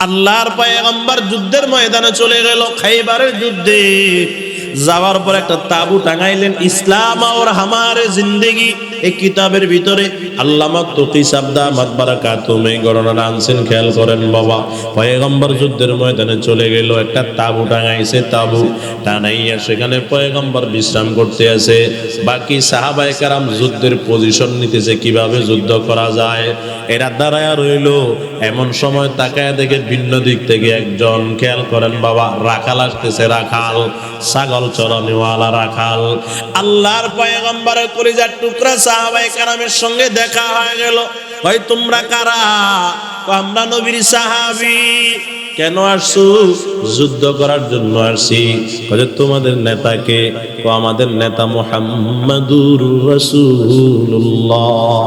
আল্লাহর পয়গম্বর যুদ্ধের ময়দানে চলে গেল খাইবারের যুদ্ধে। যাওয়ার পর একটা তাবু টাঙাইলেন, ইসলাম আর হামারে জিন্দেগি। এই কিতাবের ভিতরে আল্লামা তকি সাবদা মাতবারা কাতুম এই গণনা আনছেন, খেয়াল করেন বাবা। পয়গম্বর যুদ্ধের ময়দানে চলে গেল, একটা তাবু টাঙাইছে, তাবু টানাইয়া সেখানে পয়গম্বর বিশ্রাম করতে আছে বাকি সাহাবায়ে কারাম যুদ্ধের পজিশন নিতেছে, কীভাবে যুদ্ধ করা যায়? এরা দাঁড়ায়া রইল, এমন সময় তাকায় দেখে ভিন্ন দিক থেকে একজন, খেয়াল করেন বাবা, রাখাল আসতেছে, রাখাল। ছাগল চরণওয়ালা রাখাল। আল্লাহর পয়গম্বরের কলিজার টুকরা সাহাবাই কারামের সঙ্গে দেখা হয়ে গেল। ভাই, তোমরা কারা? আমরা নবীর সাহাবী। কেন আসছো? যুদ্ধ করার জন্য আসছি। কয় তোমাদের নেতাকে কয় আমাদের নেতা মোহাম্মদুর রাসূলুল্লাহ।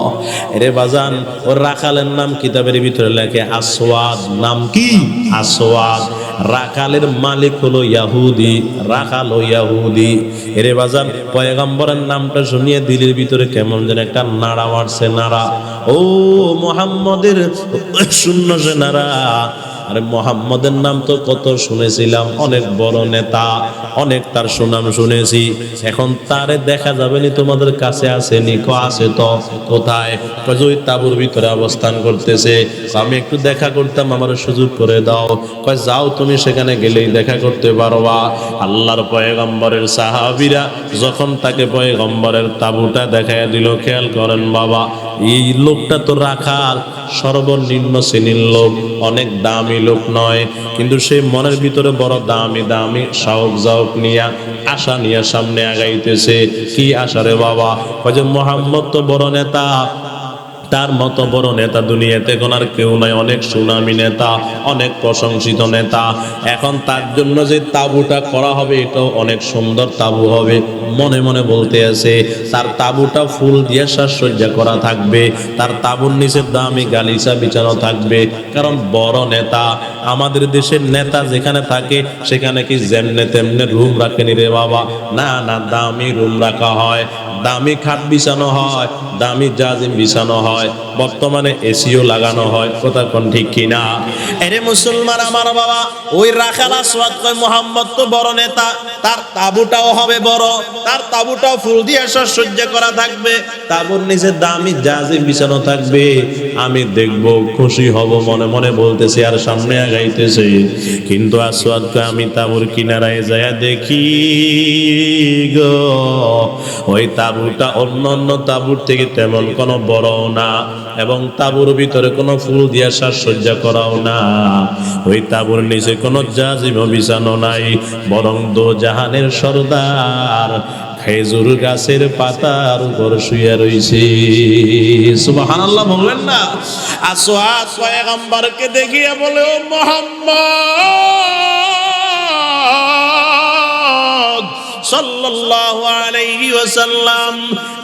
রে বাজান, ওর রাখালের নাম কিতাবের ভিতরে লেখে আসওয়াদ। নাম কি? আসওয়াদ। রাখালের মালিক হলো ইয়াহুদি, রাখাল ও ইয়াহুদি। এরে বাজান, পয়গম্বরের নামটা শুনিয়ে দিলের ভিতরে কেমন যেন একটা নাড়া মারছে, নাড়া। ও মোহাম্মদের, শূন্য সে নাড়া। আরে মোহাম্মদের নাম তো কত শুনেছিলাম, অনেক বড় নেতা, অনেক তার সুনাম শুনেছি। এখন তারে দেখা যাবে নি তোমাদের কাছে আসেনি ক আছে তো, কোথায়? কয় ওই তাবুর ভিতরে অবস্থান করতেছে। আমি একটু দেখা করতাম, আমার সুযোগ করে দাও। কয়, যাও তুমি সেখানে গেলেই দেখা করতে পারবা। আল্লাহর পয়গম্বরের সাহাবীরা যখন তাকে পয়গম্বরের তাবুটা দেখায় দিল, খেয়াল করেন বাবা, এই লোকটা তো রাখাল, সর্বনিম্ন শ্রেণির লোক, অনেক দামি লোক নয়, কিন্তু সে মনের ভিতরে বড় দামি দামি সাহক জাহক নিয়া আশা নিয়ে সামনে আগাইতেছে। কি আশা রে বাবা? যে মোহাম্মদ তো বড় নেতা তার মতো বড় নেতা দুনিয়াতে কোন আর কেউ নাই। অনেক সুনামি নেতা, অনেক প্রশংসিত নেতা। এখন তার জন্য যে তাবুটা করা হবে, এটাও অনেক সুন্দর তাবু হবে। মনে মনে বলতে আছে, তার তাবুটা ফুল দিয়ে সাজসজ্জা করা থাকবে। তার তাবুর নিচে দামি গালিচা বিছানো থাকবে। কারণ বড় নেতা, আমাদের দেশের নেতা যেখানে থাকে, সেখানে কি যেমনে তেমনে রুম রাখেনি রে বাবা? না না, দামি রুম রাখা হয়। দামি খাট বিছানো হয়, দামি জাজিম বিছানো হয়, বর্তমানে এসিও লাগানো হয়, কথা কোন ঠিক কিনা? এরে মুসলমান আমার বাবা, ওই রাখাল আসওয়াদ কয়, মোহাম্মদ তো বড় নেতা, তার তাবুটাও হবে বড়, তার তাবুটাও ফুল দিয়ে সজ্জা করা থাকবে, তাবুর নিচে দামি জাজিম বিছানো থাকবে, আমি দেখব, খুশি হব, মনে মনে বলতেছে, আর সামনে আগাইতেছে। কিন্তু আসওয়াদ কয়, আমি তাবুর কিনারায় যায় দেখি গো, ওই তাবুটা অন্য অন্য তাবুর থেকে তেমন কোনো বড় না এবং তাবুর ভিতরে কোনো ফুল দিয়া সাজসজ্জা করাও না। ওই তাবুর নিচে কোনো জাজিম বিছানো নাই, বরং দো জাহানের সর্দার খেজুর গাছের পাতার উপর শুয়ে রইছে। সুবহানাল্লাহ বললেন না? আসওয়াদ পয়গম্বরকে দেখিয়ে বলে, ও মোহাম্মদ!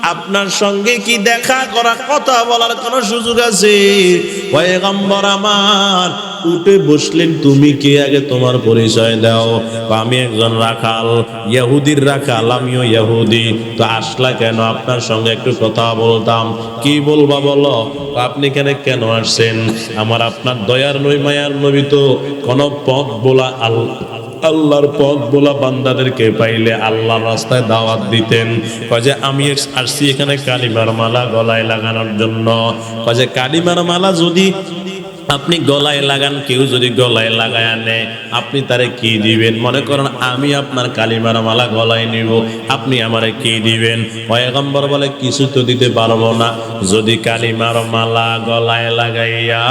আপনার সঙ্গে কি দেখা করা, কথা বলার কোনো সুযোগ আছে? পয়গম্বর আমার, উঠে বসলেন, তুমি কে আগে তোমার পরিচয় দাও? আমি একজন রাখাল, ইহুদির রাখাল, আমিও ইহুদি। তো আসলা কেন? আপনার সঙ্গে একটু কথা বলতাম। কি বলবা বলো? আপনি কেন কেন আসছেন? আমার আপনার দয়ার নই মায়ার নবী তো। কোন পথ বলা আল্লাহ আল্লাহর পথ বলা বান্দাদেরকে পাইলে আল্লাহর রাস্তায় দাওয়াত দিতেন। কয়ে আমি আসছি এখানে কালিমার মালা গলায় লাগানোর জন্য। কয়ে কালিমার মালা যদি আপনি গলায় লাগান, কেউ যদি গলায় লাগায় আনে, আপনি তারে কি দিবেন? মনে করেন, আমি আপনার কালিমার মালা গলায় নিব, আপনি আমারে কি দিবেন? পয়গম্বর বলে, কিছু তো দিতে পারব না। যদি কালিমার মালা গলায় লাগাইয়া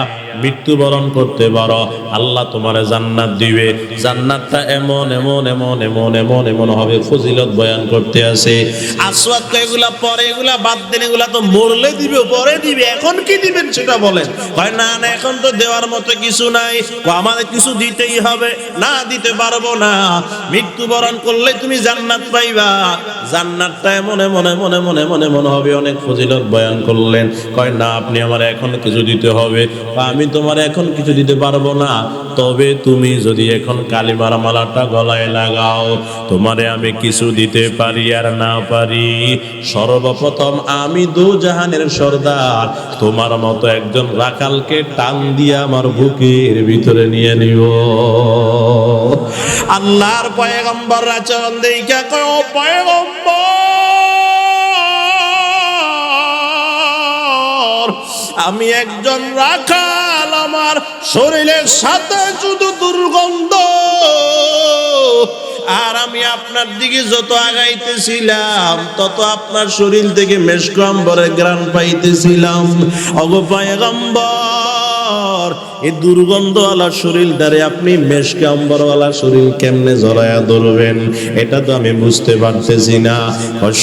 মৃত্যুবরণ করতে পারো। আল্লাহ তোমারে জান্নাত দিবে। জান্নাতটা এমন এমন এমন এমন এমন এমন হবে ফজিলত বয়ান করতে আছে। আসওয়াদ তো এগুলা পরে, এগুলা বাদ দেন, এগুলা তো মরলে দিবে, পরে দিবে। এখন কি দিবেন সেটা বলেন। হয় না না, এখন তো দেওয়ার মতো কিছু নাই। আমাদের কিছু দিতেই হবে। না, দিতে পারব না। মৃত্যুবরণ করলে তুমি জান্নাত পাইবা। জান্নাতটা এমন এমন এমন এমন এমন এমন হবে। অনেক ফজিলত বয়ান করলেন। কয়, না, আপনি আমার এখন কিছু দিতে হবে। আমি আমি তোমার এখন কিছু দিতে পারব না। তবে তুমি যদি এখন কালিমার মালাটা গলায় লাগাও, তোমারে আমি কিছু দিতে পারি আর না পারি। সর্বপ্রথম আমি দু জাহানের সর্দার, তোমার মতো একজন রাখালকে টান দিয়ে আমার বুকের ভিতরে নিয়ে নিব। আল্লাহর পয়গম্বর আচরণ দেখা কয় পয়গম্বর, আমি একজন রাখাল আমার শরীরের সাথে শুধু দুর্গন্ধ। আর আমি আপনার দিকে যত আগাইতেছিলাম, তত আপনার শরীর থেকে মেশকম্বরের গ্রাম পাইতেছিলাম। অগপায়গম্বর এই দুর্গন্ধওয়ালা শরীর দ্বারে আপনি মেশকে অম্বরওয়ালা শরীর কেমনে জড়ায়া ধরবেন? এটা তো আমি বুঝতে পারতেছি না।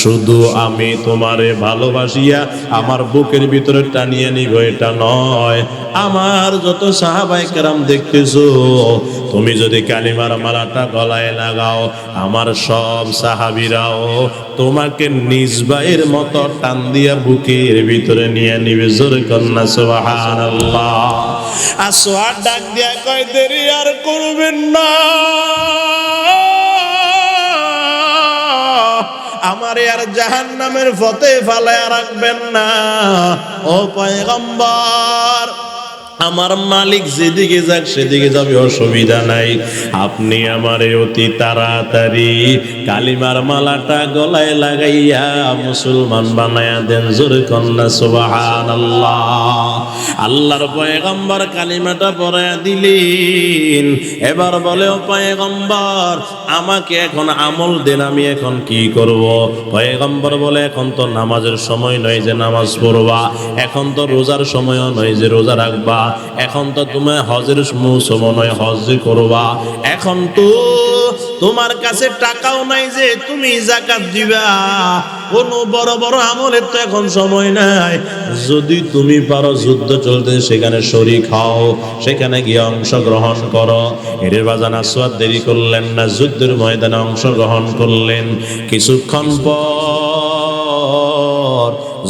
শুধু আমি তোমারে ভালোবাসিয়া আমার বুকের ভিতরে টানিয়ে নিব, এটা নয়। আমার যত সাহাবাই কেরাম দেখতেছো, তুমি যদি কালিমার মালাটা গলায় লাগাও, আমার সব সাহাবিরাও তোমাকে নিজ ভাইয়ের মতো টান দিয়া বুকের ভিতরে নিয়ে নিবে। জোরে কন্যা, সুবহানাল্লাহ। আসোয়ার ডাক দিয়া কয়, দেরি আর করবেন না। আমার আর জাহান নামের ফতে ফালায় রাখবেন না। ও পয়গম্বর আমার মালিক যেদিকে যাক সেদিকে যাবে, অসুবিধা নাই। আপনি আমারে অতি তাড়াতাড়ি কালিমার মালাটা গলায় লাগাইয়া মুসলমান বানায়া দেন, জোরে কন্যা সুবাহান আল্লাহ আল্লাহর পয়গম্বর কালিমাটা পড়ায়া দিলেন। এবার বলে, ও পয়গম্বর, আমাকে এখন আমল দেন, আমি এখন কি করব? পয়গম্বর বলে, এখন তো নামাজের সময় নয় যে নামাজ পড়বা, এখন তো রোজার সময়ও নয় যে রোজা রাখবা। এখন তো তুমি হজের মৌসুম নয় হজ করবা। এখন তো তোমার কাছে টাকাও নাই যে তুমি জাকাত দিবা। কোনো বড় বড় আমলের তো এখন সময় নাই। যদি তুমি পারো যুদ্ধ চলতে সেখানে শরিক হও, সেখানে গিয়ে অংশগ্রহণ করো। এর বাজান আসওয়াদ দেরি করলেন না, যুদ্ধের ময়দানে অংশগ্রহণ করলেন। কিছুক্ষণ পর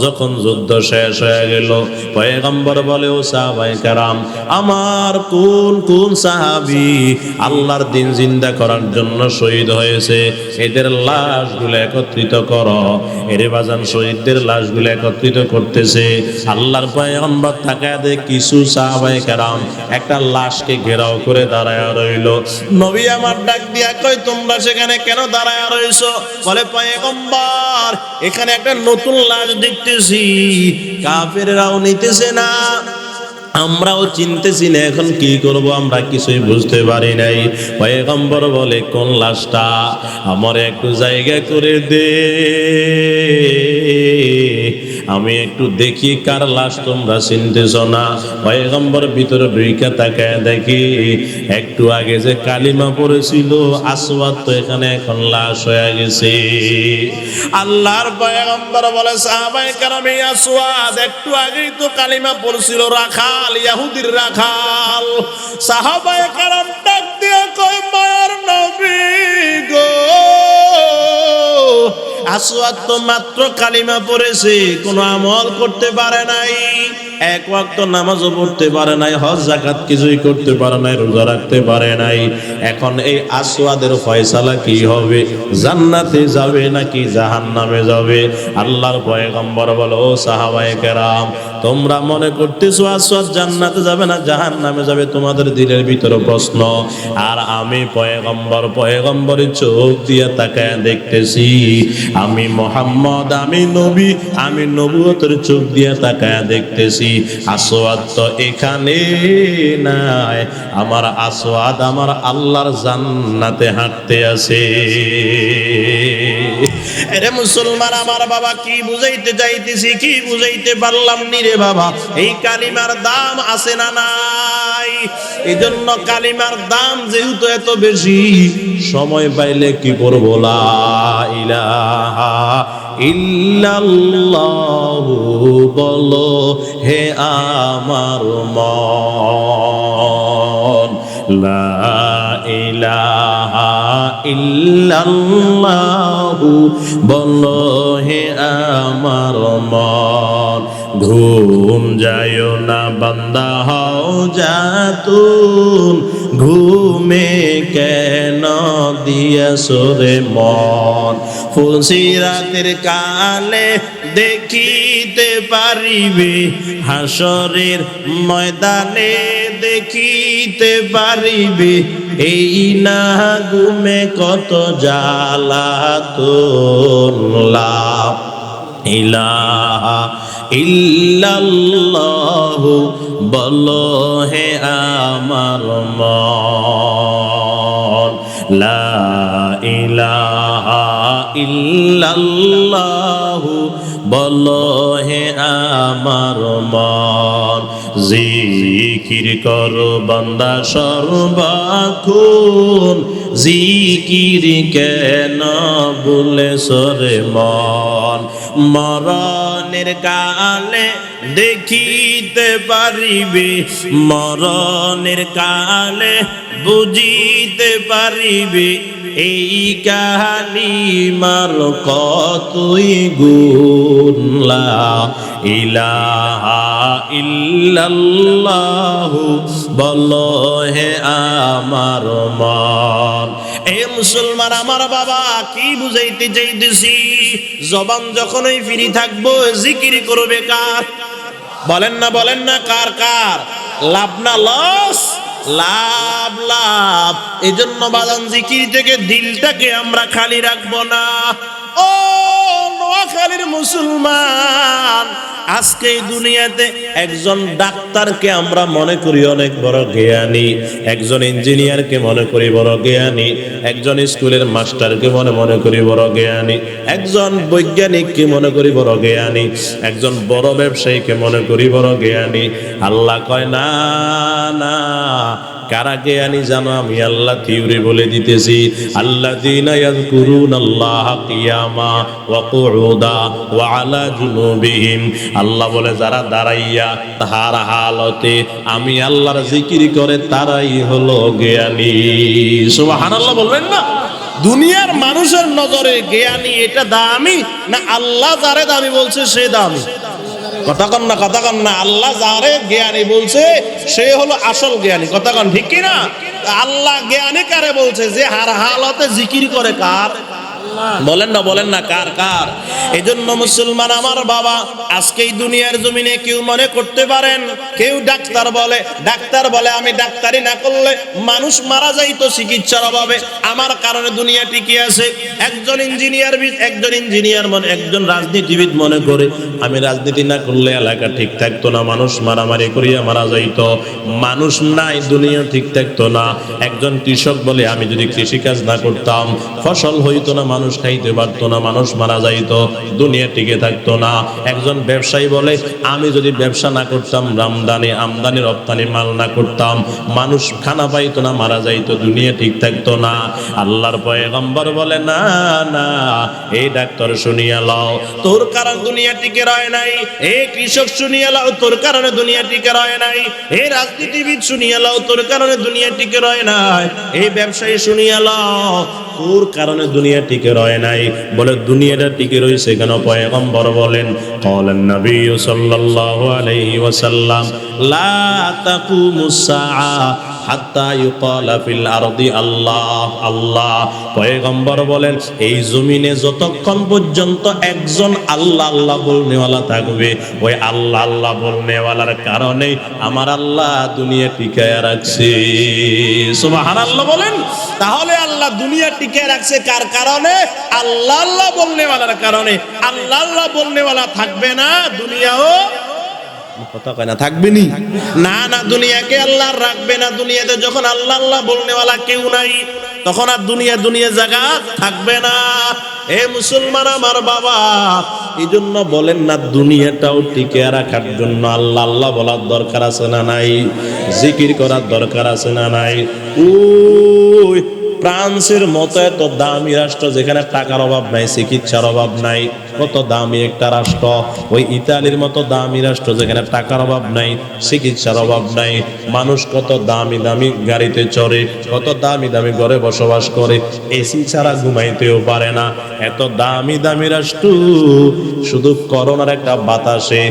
যখন যুদ্ধ শেষ হয়ে গেল, পয়গম্বর বলে, ও সাহাবাই কারাম, আমার কোন কোন সাহাবি আল্লাহর দিন জিন্দা করার জন্য শহীদ হয়েছে? এদের লাশগুলো একত্রিত কর। এর বাজান, শহীদদের লাশগুলো একত্রিত করতেছে। আল্লাহর পয়গম্বর তাকায় দে কিছু সাহাবাই কারাম, একটা লাশকে ঘেরাও করে দাঁড়ায় রইল। নবী আমার ডাক দিয়া কই তোমরা সেখানে কেন দাঁড়ায় রইছো? বলে, পয়গম্বর, এখানে একটা নতুন লাশ দেখতেছি কাফেররাও নিতেছে না। আমরাও চিনতেছি না, এখন কি করব আমরা কিছুই বুঝতে পারি নাই। পয়গম্বর বলে, কোন লাশটা আমার একটু জায়গা করে দে। আমি একটু দেখি কার লাশ তোমরা চিনতেছ না। পয়গম্বর ভিতরে বৃকা তাকায় দেখি, একটু আগে যে কালিমা পড়েছিল, আসওয়াদ তো এখানে এখন লাশ হয়ে গেছে। আল্লাহর পয়গম্বর বলে সাহাবাই কারামে আসওয়াদ, একটু আগেই তো কালিমা পড়ছিল, রাখাল ইহুদির রাখাল। সাহাবাই কারাম ডাক দিয়ে কয়, মায়ার নবী গো। আসওয়াদ তো মাত্র কালিমা পড়েছে কোনো আমল করতে পারে নাই। এক ওয়াক্ত নামাজও পড়তে পারে নাই, হজ জাকাত কিছুই করতে পারে নাই, রোজা রাখতে পারে নাই। এখন এই আসওয়াদের ফয়সালা কি হবে? জান্নাতে যাবে নাকি জাহান্নামে যাবে? আল্লাহর পয়গম্বর বলো, ও সাহাবায়ে কেরাম, তোমরা মনে করতেছো আসওয়াদ জান্নাতে যাবে না জাহান্নামে যাবে? তোমাদের দিলের ভিতরে প্রশ্ন। আর আমি পয়গম্বর, পয়গম্বরের চোখ দিয়ে তাকায় দেখতেছি, আমি মোহাম্মদ, আমি নবী, আমি নবুয়তের চোখ দিয়ে তাকায় দেখতেছি। আসওয়াদ তো এখানে নাই। আমার আসওয়াদ আমার আল্লাহর জান্নাতে হাঁটতে আছে। এরে মুসলমান, আমার বাবা কি বুঝাইতে চাইতেছি, কি বুঝাইতে পারলাম নি রে বাবা? এই কালিমার দাম আছে না নাই? এই জন্য কালিমার দাম যেহেতু এত বেশি, সময় পাইলে কি করব? লা ইলাহা ইল্লাল্লাহু বলো, হে আমার মন। লা ইলাহা ইল্লাল্লাহু বলো, হে আমার মন। ঘুম যায় না, বান্দা হও মাওজাতুন ঘুমে কেন দিয়াছ রে মন? ফুলসিরাতের কালে দেখিতে পারিবে, হাসরের ময়দানে দেখিতে পারিবে, এই না ঘুমে কত জ্বালাতন লাভ। ইলাহা ইল্লাল্লাহ, বলো হে আমার মন। লা ইলাহা হে আমার মন। জিকির কর বান্দা সর্বাক্ষণ জিকির কেন বলে সরে মন? মরণের কালে দেখিতে পারিবে, মরণের কালে বুঝিতে পারিবে, এই কাহানি মার কতই গুণলা ইলাহা ইল্লাল্লাহ, বল হে আমার মন। এ মুসলমান, আমার বাবা, কি বুঝাইতে চাইতেছি? জবান যখনই ফিরি থাকব, জিকির করবে কার? বলেন না বলেন না, কার কার? লাভ না লস লাভ লাভ। এজন্য বাদান জিকির থেকে দিলটাকে আমরা খালি রাখব না। ও নোয়াখালীর মুসলমান, আজকে এই দুনিয়াতে একজন ডাক্তারকে আমরা মনে করি অনেক বড় জ্ঞানী, একজন ইঞ্জিনিয়ারকে মনে করি বড় জ্ঞানী, একজন স্কুলের মাস্টারকে মনে মনে করি বড় জ্ঞানী, একজন বৈজ্ঞানিককে মনে করি বড় জ্ঞানী, একজন বড় ব্যবসায়ীকে মনে করি বড় জ্ঞানী। আল্লাহ কয়, না না কারা জ্ঞানী জানো? আমি আল্লাহ থিউরি বলে দিতেছি। আল্লাহ দিনা আল্লাহ কিয়ামা ওয়া কুউদা ওয়া আলা জুনুবিহিম। আল্লাহ বলে, যারা দাঁড়াইয়া তাহার হালতে আমি আল্লাহর জিকির করে, তারাই হলো জ্ঞানী। সুবহানাল্লাহ বলবেন না? দুনিয়ার মানুষের নজরে জ্ঞানী এটা দামি, না আল্লাহ যারে দামি বলছে সে দামি? কথা কন না, কথা কন না। আল্লাহ যারে জ্ঞানী বলছে সে হলো আসল জ্ঞানী। কথা কন, ঠিক কিনা? আল্লাহ জ্ঞানী কারে বলছে যে, হার হালতে জিকির করে কার? বলেন না বলেন না, কার কার? এই জন্য মুসলমান আমার বাবা, আজকে এই দুনিয়ার জমিনে কেউ মনে করতে পারেন, কেউ ডাক্তার বলে ডাক্তার বলে, আমি ডাক্তারি না করলে মানুষ মারা যাইতো চিকিৎসার অভাবে। আমার কারণে দুনিয়া টিকে আছে। একজন ইঞ্জিনিয়ার একজন ইঞ্জিনিয়ার মনে, একজন রাজনীতিবিদ মনে করে, আমি রাজনীতি না করলে এলাকা ঠিক থাকতো না, মানুষ মারামারি করিয়া মারা যাইতো। মানুষ নাই, দুনিয়া ঠিক থাকতো না। একজন কৃষক বলে, আমি যদি কৃষিকাজ না করতাম, ফসল হইতো না মানুষ খাইতে পারতো না, মানুষ মারা যাইত, দুনিয়া টিকে থাকতো না। একজন ব্যবসায়ী বলে, আমি যদি ব্যবসা না করতাম আমদানি আমদানি, রপ্তানি মাল না করতাম, মানুষ খানা পাইতো না, মারা যাইতো, দুনিয়া ঠিক থাকতো না। আল্লাহর পয়গম্বর বলে, না না, এই ডাক্তার শুনিয়া লও, তোর কারণ দুনিয়া টিকে রয় নাই। এ কৃষক শুনিয়া লও, তোর কারণে দুনিয়া টিকে রয় নাই। এ রাজনীতিবিদ শুনিয়া লও, তোর কারণে দুনিয়া টিকে রয় নাই। এই ব্যবসায়ী শুনিয়া লও, তোর কারণে দুনিয়া টিকে টিকে রয় নাই। বলে দুনিয়াটা টিকে রয়েছে কেন? পয়গম্বর বলেন, কলেন নবী সাল্লাল্লাহু আলাইহি ওয়াসাল্লাম, লা তাকুমুস সাআ। বলেন, এই জমিনে যতক্ষণ পর্যন্ত একজন আল্লাহ আল্লাহ বলনেওয়ালা থাকবে, ওই আল্লাহ আল্লাহ বলনেওয়ালার কারণে আমার আল্লাহ দুনিয়া টিকায় রাখছে। সুবহানাল্লাহ বলেন, তাহলে আল্লাহ দুনিয়া টিকে রাখছে কার কারণে? আল্লাহ আল্লাহ বলনেওয়ালার কারণে। আল্লাহ আল্লাহ বলনেওয়ালা থাকবে না, দুনিয়াও দুনিয়াটাও টিকে রাখার জন্য আল্লাহ আল্লাহ বলার দরকার আছে না নাই? জিকির করার দরকার আছে না নাই? ওই ফ্রান্সের মতো এত দামি রাষ্ট্র যেখানে টাকার অভাব নাই, চিকিৎসার অভাব নাই। কত দামি একটা রাষ্ট্র? ওই ইতালির মতো দামি রাষ্ট্র যেখানে টাকার অভাব নাই, চিকিৎসার অভাব নাই, মানুষ কত দামি দামি গাড়িতে চড়ে, কত দামি দামি ঘরে বসবাস করে, এসি ছাড়া ঘুমাইতেও পারে না। এত দামি দামি রাষ্ট্র, শুধু করোনার একটা বাতাসে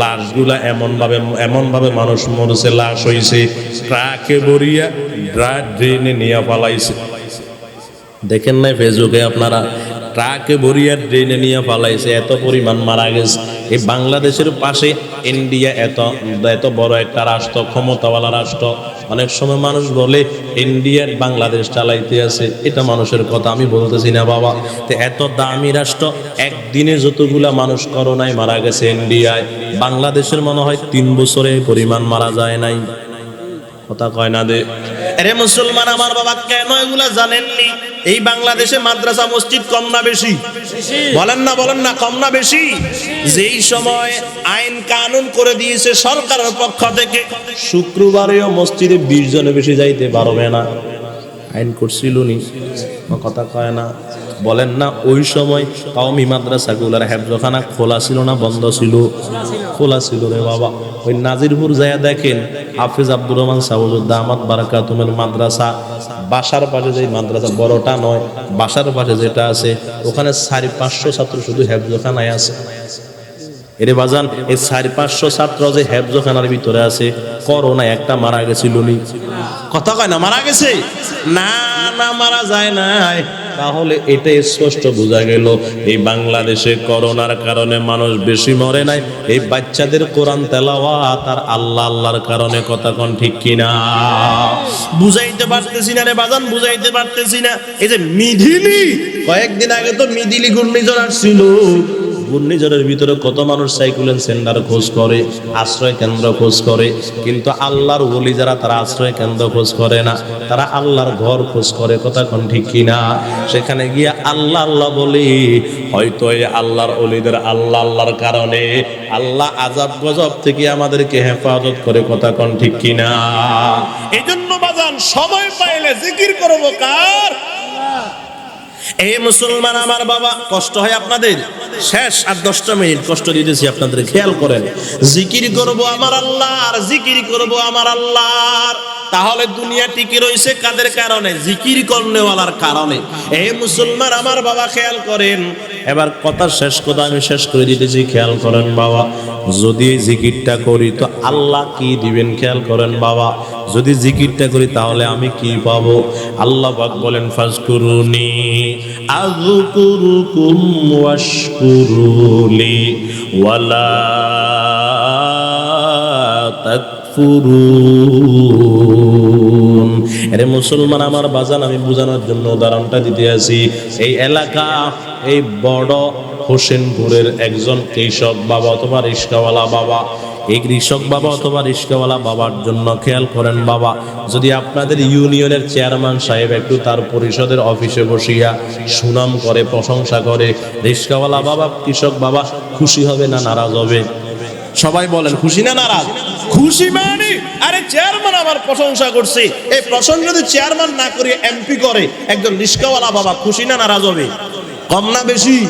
লাশগুলা এমন ভাবে এমন ভাবে মানুষ মরছে, লাশ হইছে, ট্রাকে ভরিয়া ড্রেনে নিয়ে পালাইছে। দেখেন নাই ফেসবুকে আপনারা ট্রাকে ভরিয়া ড্রেনে নিয়ে পালাইছে এত পরিমাণ মারা গেছে। এই বাংলাদেশের পাশে ইন্ডিয়া এত এত বড় একটা রাষ্ট্র, ক্ষমতাওয়ালা রাষ্ট্র। অনেক সময় মানুষ বলে, ইন্ডিয়ার বাংলাদেশ চালাইতে আছে। এটা মানুষের কথা, আমি বলতেছি না বাবা। তো এত দামি রাষ্ট্র, একদিনে যতগুলা মানুষ করোনায় মারা গেছে ইন্ডিয়ায়, বাংলাদেশের মনে হয় তিন বছরে পরিমাণ মারা যায় নাই। কথা কয় না দে। আরে মুসলমান আমার বাবা, কেন এগুলা জানেননি? এই বাংলাদেশে মাদ্রাসা মসজিদ কম না বেশি? বলেন না বলেন না, কম না বেশি? যেই সময় আইন কানুন করে দিয়েছে সরকারের পক্ষ থেকে, শুক্রবারেও মসজিদে বিশ জনে বেশি যাইতে পারবে না। আইন করছিল কথা কয় না। বলেন না, ওই সময় কওমি মাদ্রাসাগুলার হেফজখানা খোলা ছিল না, বন্ধ ছিল? খোলা ছিল রে বাবা। ওই নাজিরপুর যায়া দেখেন, হাফিজ আব্দুর রহমান সাহুজুদ্দা আহমদ বারাকাতুমের মাদ্রাসা, বাসার পাশে যে মাদ্রাসা, বড়টা নয়, বাসার পাশে যেটা আছে, ওখানে সাড়ে পাঁচশো ছাত্র শুধু হেফজখানায় আছে। এরে বাজান, এই সাড়ে পাঁচশো ছাত্র যে হেফজখানার ভিতরে আছে করোনা একটা মারা গেছিল কথা কয় না, মারা গেছে? না না, মারা যায় নাই। তাহলে এটাই স্পষ্ট বোঝা গেল, এই বাংলাদেশে করোনার কারণে মানুষ বেশি মরে নাই, এই বাচ্চাদের কোরআন তেলাওয়াত আর আল্লাহ আল্লাহর কারণে কথা কোন ঠিক কিনা? বুঝাইতে পারতেছি না রে বাজান, বুঝাইতে পারতেছি না। এই যে মিধিলি, কয়েকদিন আগে তো মিদিলি ঘূর্ণিঝড় আসছিল। ঘূর্ণিঝড়ের ভিতরে কত মানুষ সাইকুলেন সেন্টার খোঁজ করে আশ্রয় কেন্দ্র খোঁজ করে কিন্তু আল্লাহর ওলি যারা তারা আশ্রয় কেন্দ্র খোঁজ করে না তারা আল্লাহর ঘর খোঁজ করে কথা কোন ঠিক কিনা সেখানে গিয়ে আল্লাহ আল্লাহ বলি হয়তো এই আল্লাহর অলিদের আল্লাহ আল্লাহর কারণে আল্লাহ আজাব গজব থেকে আমাদেরকে হেফাজত করে কথা কোন ঠিক কিনা এই জন্য বাজান সময় পাইলে জিকির করব কার? এই মুসলমান আমার বাবা, কষ্ট হয় আপনাদের? শেষ আর দশটা মিনিট কষ্ট দিতেছি আপনাদের, খেয়াল করেন। জিকির করব আমার আল্লাহর, জিকির করব আমার আল্লাহর। তাহলে দুনিয়া টিকে রয়েছে কাদের কারণে? জিকির করনেওয়ালার কারণে। এই মুসলমান আমার বাবা, খেয়াল করেন এবার কথা শেষ কথা আমি শেষ করে দিতেছি, খেয়াল করেন বাবা। যদি জিকিরটা করি, তো আল্লাহ কি দিবেন খেয়াল করেন বাবা? যদি জিকিরটা করি, তাহলে আমি কি পাবো? আল্লাহ পাক বলেন, ফাজকুরুনি, আযকুরুকুম ওয়াশকুরুলি, ওয়ালা আরে মুসলমান, আমার বাজান, আমি বোঝানোর জন্য উদাহরণটা দিতে আছি এই এলাকা, এই বড় হোসেনপুরের একজন কৃষক বাবা অথবা রিস্কাওয়ালা বাবা। এই কৃষক বাবা অথবা রিস্কাওয়ালা বাবার জন্য খেয়াল করেন বাবা, যদি আপনাদের ইউনিয়নের চেয়ারম্যান সাহেব একটু তার পরিষদের অফিসে বসিয়া সুনাম করে, প্রশংসা করে, রিস্কাওয়ালা বাবা, কৃষক বাবা খুশি হবে না নারাজ হবে? সবাই বলেন, খুশি না নারাজ? খুশি মানে? আরে চেয়ারম্যান আমার প্রশংসা করছে। এই প্রশংসা যদি চেয়ারম্যান না করে এমপি করে, একজন রিস্কাওয়ালা বাবা খুশি না নারাজ হবে? কম না বেশি?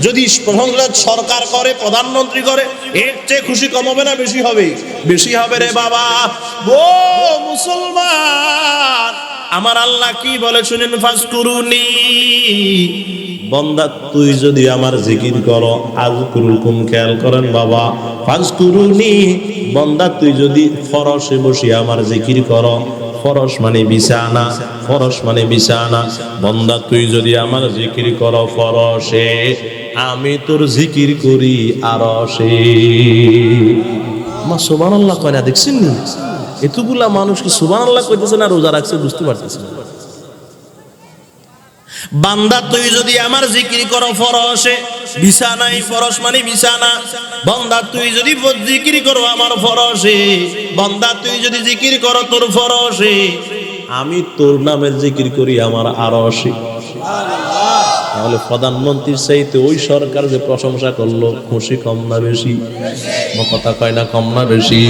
যদি প্রশংসা সরকার করে, প্রধানমন্ত্রী করে, এর চেয়ে খুশি কম হবে না বেশি হবে? বেশি হবে রে বাবা। ও মুসলমান! আমার আল্লাহ কি বলে শুনেন? ফাস করুনি বন্দা, তুই যদি আমার জিকির করো আজ কুরুকুম, খেয়াল করেন বাবা। ফাজ কুরুনি বন্দা, তুই যদি ফরসে বসি আমার জিকির করো ফরস মানে বিছানা ফরস মানে বিছানা। বন্দা, তুই যদি আমার জিকির করো ফরসে আমি তোর জিকির করি আরসে মা সুবান আল্লাহ কয় না, দেখছেন? এতগুলা মানুষ কি সুবান আল্লাহ কইতেছে না, রোজা রাখছে, বুঝতে পারতেছে না। বান্দা, তুই যদি আমার জিকির করো ফরসে বিছানাই ফরস মানে বিছানা। বান্দা, তুই যদি জিকির করো, আমার ফরসে বান্দা, তুই যদি জিকির করো, তোর ফরসে আমি তোর নামের জিকির করি, আমার আরসে তাহলে প্রধানমন্ত্রীর চাইতে ওই সরকার যে প্রশংসা করল খুশি কম না বেশি? কথা কয় না কম না বেশি?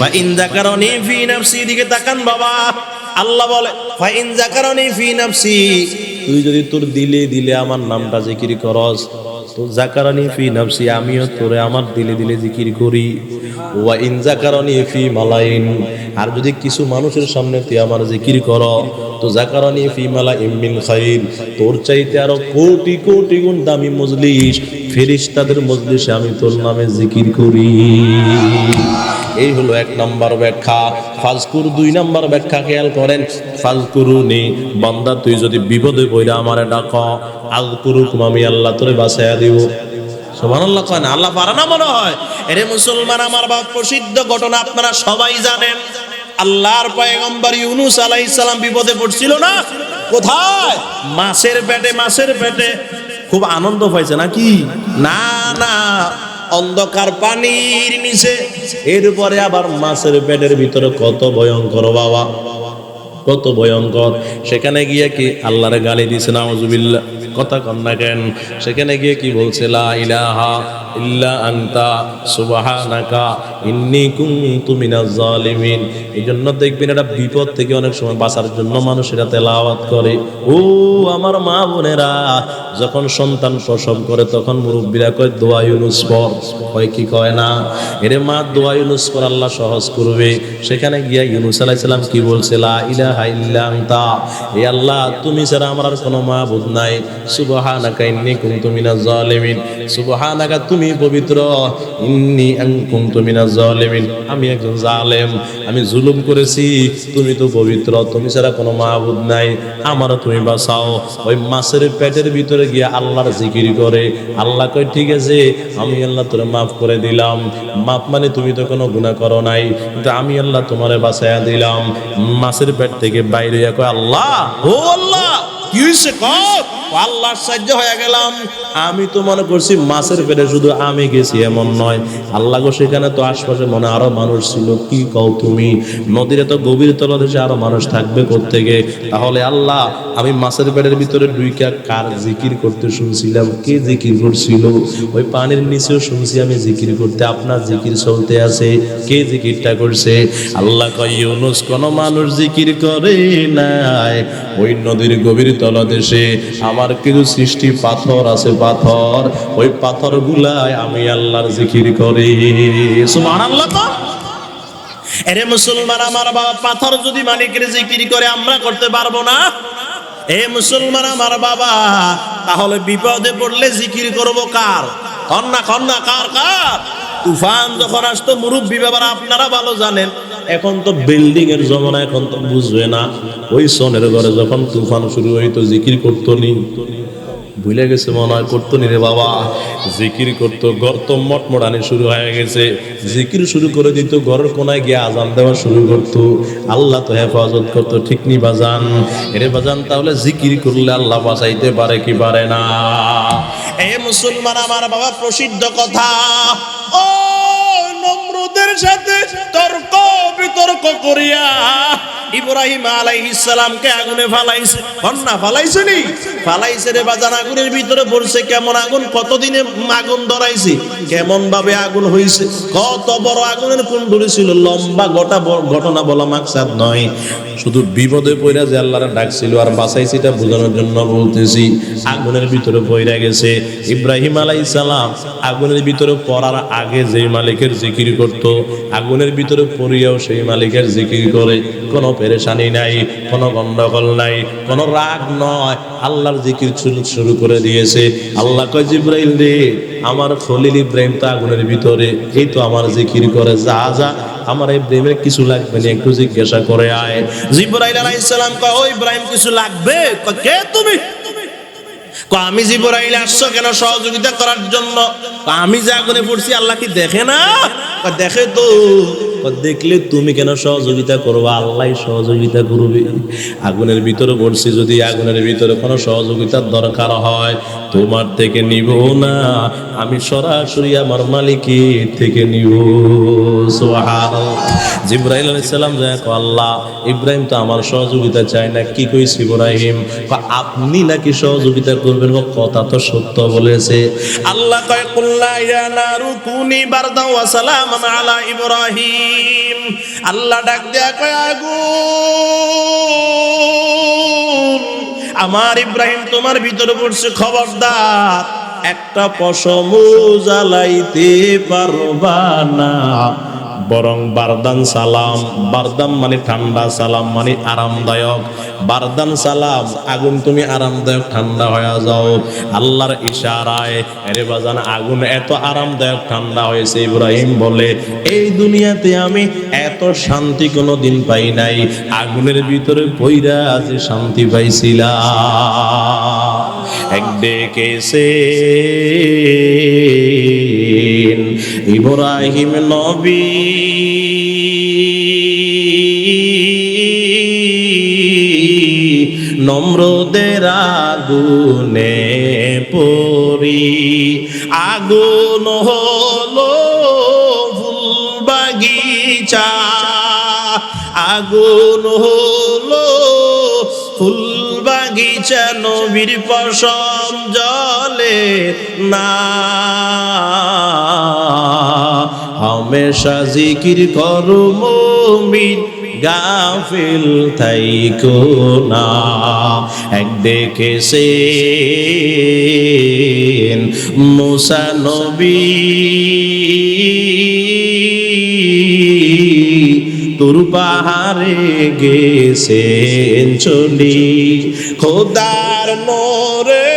বা ইন্দা কারণে ফি নাফসি দিকে তাকান বাবা। আল্লাহ বলে ফাইন জাকারনি ফি নাফসি। তুই যদি তোর দিলে দিলে আমার নামটা জিকির করস তো জাকারানি ফি নাফসি আমিও তোরে আমার দিলে দিলে জিকির করি। ওয়া ইন জাকারানি ফি মালাইন আর যদি কিছু মানুষের সামনে তুই আমার জিকির কর তো জাকারানি ফি মালা ইমিন খাইর। তোর চাইতে আরও কোটি কোটি গুণ দামি মজলিস। ফেরিস্তাদের মজলিসে আমি তোর নামে জিকির করি। এই হলো এক নম্বর ব্যাখ্যা। ফাজকুর দুই নম্বর ব্যাখ্যা খেয়াল করেন। ফাজকুরুনি বান্দা, তুই যদি বিপদে পড়ে আমারে ডাক। আজকুরুকুম আমি আল্লাহ তোরে বাঁচাইয়া দিব। সুবহানাল্লাহ কয় না? আল্লাহ পারে না মনে হয়? এরে মুসলমান, আমার বাপ প্রসিদ্ধ ঘটনা আপনারা সবাই জানেন। আল্লাহর পয়গম্বর ইউনুস আলাইহিস সালাম বিপদে পড়ছিল না? কোথায়? মাছের পেটে মাছের পেটে। খুব আনন্দ পাইছে নাকি? না না। অন্ধকার পানির নিচে। এরপরে আবার মাছের পেটের ভিতরে কত ভয়ঙ্কর বাবা। কত ভয়ঙ্কর। সেখানে গিয়ে কি আল্লাহর গালি দিছে? নাউজুবিল্লাহ। কথা কন না কেন? সেখানে গিয়ে কি বলছে? লা ইলাহা ইল্লা আনতা, সুবহানাকা, ইন্নী কুনতু মিনাজ জালিমিন। এই জন্য দেখবেন এটা বিপদ থেকে অনেক সময় বাঁচার জন্য মানুষ এটা তেলাওয়াত করে। ও আমার মা বোনেরা, যখন সন্তান প্রসব করে তখন মুরব্বীরা কয়, দোয়া ইউনুস পর কয়, কি কয় না? এরে মা, দোয়া ইউনুস পর আল্লাহ সহজ করবে। সেখানে গিয়া ইউনুস আলাইহিস সালাম কি বলছে, লা ইলাহা ইল্লা আনতা। এ আল্লাহ, তুমি ছাড়া আমার আর কোনো মাবুদ নাই। সুবহানাকা ইন্নী কুনতু মিনাজ জালিমিন। সুবহানাকা, তুমি পবিত্র। ইন্নী আন কুনতু মিনাজ জালিমিন। আমি একজন জালেম। আমি জুলুম করেছি। তুমি তো পবিত্র। তুমি ছাড়া কোনো মাবুদ নাই। আমারও তুমি বাঁচাও। ওই মাছের পেটের ভিতরে গিয়ে আল্লাহর জিকির করে। আল্লাহ কয়, ঠিক আছে, আমি আল্লাহ তোরে মাফ করে দিলাম। মাফ মানে তুমি তো কোনো গুনাহ করো নাই। কিন্তু আমি আল্লাহ তোমারে বাঁচাইয়া দিলাম। মাছের পেট থেকে বাইরে কয়, আল্লাহ, ও আল্লাহ, কি হয়েছে আল্লাহর সাহায্য হয়ে গেলাম। আমি তো মনে করছি মাছের পেটে শুধু আমি গেছি, এমন নয়। আল্লাহ গো, সেখানে তো আশপাশে মনে আরও মানুষ ছিল। কি কও তুমি? নদীর এত গভীর তলদেশে আরও মানুষ থাকবে থেকে তাহলে আল্লাহ, আমি মাছের পেটের ভিতরে দুইটা কার জিকির করতে শুনছিলাম? কে জিকির করছিল? ওই পানির নিচেও শুনছি আমি জিকির করতে। আপনার জিকির চলতে আছে। কে জিকিরটা করছে? আল্লাহ কয়, ইউনুস, কোন মানুষ জিকির করে নাই। ওই নদীর গভীর তলদেশে আমার কিছু সৃষ্টি পাথর আছে পাথর। ওই পাথর গুলায় আমি আল্লাহর জিকির করি। সুবহানাল্লাহ তো। এরে মুসলমান, আমার বাবা পাথর যদি মালিকের জিকির করে, আমরা করতে পারব না। এ মুসলমান, আমার বাবা, তাহলে বিপদে পড়লে জিকির করব কার? কন্যা কন্যা, কার কার? তুফান যখন আসতো, মুরব্বী ব্যাপার আপনারা ভালো জানেন। এখন তো বিল্ডিং এর জমানা এখন তো বুঝবে না। ওই সনের ঘরে যখন তুফান শুরু হইতো, জিকির করতো নি। ভুলে গেছে মনে হয়, করতো নি রে বাবা। জিকির করতো, ঘর তো মটমড়ানি শুরু হয়ে গেছে। জিকির শুরু করে দিত, ঘরের কোনায় গিয়ে আজান দেওয়া শুরু করতো। আল্লাহ তো হেফাজত করতো, ঠিক নি বাজান? এরে বাজান, তাহলে জিকির করলে আল্লাহ বাঁচাইতে পারে কি পারে না? এ মুসলমান, আমার বাবা, প্রসিদ্ধ কথা। ও নমরুদের সাথে তর্ক, বিতর্ক করিয়া ইব্রাহিম আলাইহিস সালামকে আগুনে ফালাইছে। কন্যা ফালাইছে নি? ফালাইছে রে বাজার আগুনের ভিতরে পড়ছে কেমন আগুন? কতদিনে আগুন ধরাইছে? কেমন ভাবে আগুন হইছে? কত বড় আগুনের কুণ্ডুলি ছিল? লম্বা গোটা ঘটনা বলা মাকসাদ নয়। শুধু বিপদে পড়া যে আল্লাহর ডাকছিল আর বাঁচাইছি এটা বোঝানোর জন্য বলতেছি, আগুনের ভিতরে পড়া গেছে। ইব্রাহিম আলাইহিস সালাম আগুনের ভিতরে পড়ার আগে যে মালিকের জিকির করত আগুনের ভিতরে পড়িয়াও সেই মালিকের জিকির করে। কোনো পেরেশানি নাই, কোনো গন্ডগোল নাই, কোনো রাগ নয়। আল্লাহর জিকির শুরু করে দিয়েছে। আল্লাহ কয়, জিব্রাইল রে, আমার খলিল ইব্রাহিম তো আগুনের ভিতরে। এই তো আমার জিকির করে, যা যা। আমার এই প্রেমের কিছু লাগবে না, একটু জিজ্ঞাসা করে আয়। জিব্রাইল আলাইহিস সালাম কয়, ও ইব্রাহিম, কিছু লাগবে? কে তুমি? আমি জিব্রাইল আসছো কেন সহযোগিতা করার জন্য? আমি যে আগুনে পড়ছি, আল্লাহ কি দেখে না? দেখে তো। দেখলে তুমি কেন সহযোগিতা করবা? আল্লাহ সহযোগিতা করবে। আগুনের ভিতরে পড়ছি, যদি আগুনের ভিতরে কোনো সহযোগিতার দরকার হয়, তোমার থেকে নিব না। আমি সরাসরি আমার মালিকের থেকে নিব। সুবহানাল্লাহ। জিব্রাইল আলাইহিস সালাম যায় আল্লাহ, ইব্রাহিম তো আমার সহযোগিতা চায় না। কি কইছি ইব্রাহিম? আপনি নাকি সহযোগিতা করবেন? কথা তো সত্য বলেছে। আল্লাহ কয়, কুল্লা ইয়া নারু কুনি বারদা ওয়া আলা ইব্রাহিম। আল্লাহ ডাক দেয়া কয়, আগুন, আমার ইব্রাহিম তোমার ভিতরে পড়ছে, খবরদার। একটা পশম জ্বালাইতে পারবা না। বরং বারদান সালাম বারদাম মানে ঠান্ডা সালাম মানে আরামদায়ক। বারদান সালাম, আগুন তুমি আরামদায়ক ঠান্ডা হয়ে যাও। আল্লাহর ইশারায়, আরে বাজান, আগুন এত আরামদায়ক ঠান্ডা হয়েছে, ইব্রাহিম বলে, এই দুনিয়াতে আমি এত শান্তি কোনো দিন পাই নাই। আগুনের ভিতরে পইরা যে শান্তি পাইছিলাম। এক ডেকেছে ইব্রাহিম নবী। নম্রদের আগুনে পরি আগুন হলো ফুল বাগিচা আগুন হলো ফুল বাগিচা নবীর পশম জলে না। হমেশা জিকির করো মুমিন, গাফিল থাইকো না। এক দেখেছে মুসা নবী। তোর পাহাড়ে গেছেন চলি খোদার মোরে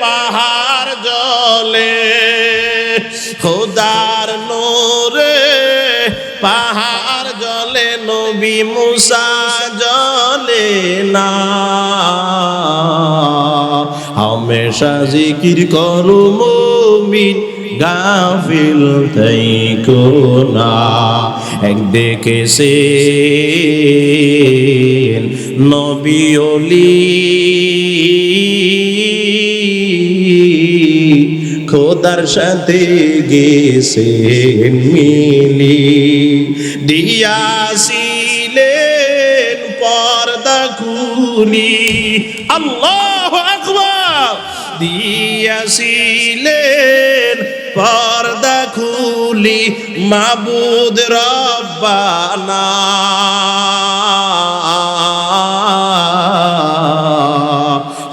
পাহাড় জলে মুসা জলে না। হমেশা জিকির করু মুমিন, গাফিল থাইকো না। এক দেখেছে নবী অলি। খোদার সাথে গেছেন মিলি। দিয়াছিলেন পর্দা খুলি আল্লাহ আকবার। দিয়াছিলেন পর্দা খুলি মাবুদ রব্বানা।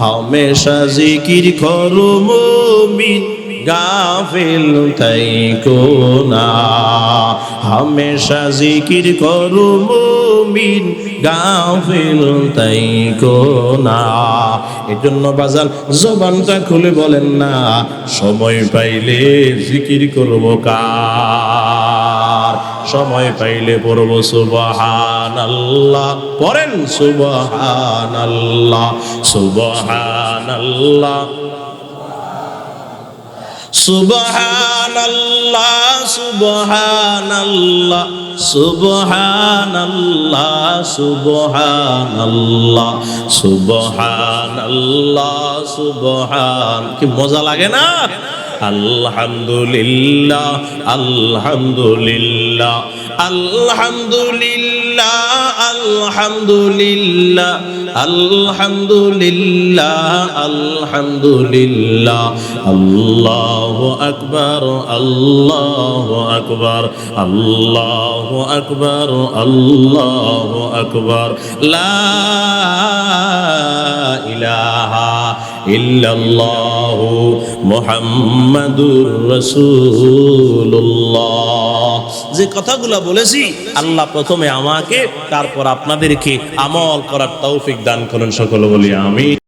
হমেশা জিকির করো মুমিন। গাফিল থাইকো না হমেশা জিকির করো মুমিন, গাফিল তাইকো না এজন্য বাজার জবানটা খুলে বলেন না, সময় পাইলে জিকির করব কার? সময় পাইলে পড়ব সুবহান আল্লাহ পড়েন সুবহান আল্লাহ সুবহান আল্লাহ সুবহানাল্লাহ সুবহানাল্লাহ সুবহানাল্লাহ সুবহানাল্লাহ সুবহানাল্লাহ সুবহান কি মজা লাগে না? আলহামদুলিল্লাহ আলহামদুলিল্লাহ আলহামদুলিল্লাহ আলহামদুলিল্লাহ আলহামদুলিল্লাহ আলহামদুলিল্লাহ, আল্লাহু আকবার আল্লাহু আকবার আল্লাহু আকবার আল্লাহু আকবার, লা ইলাহা ইল্লাল্লাহু মুহাম্মাদুর রাসূলুল্লাহ। যে কথাগুলো বলেছি, আল্লাহ প্রথমে আমাকে, তারপর আপনাদেরকে আমল করার তৌফিক দান করুন সকল বলি আমি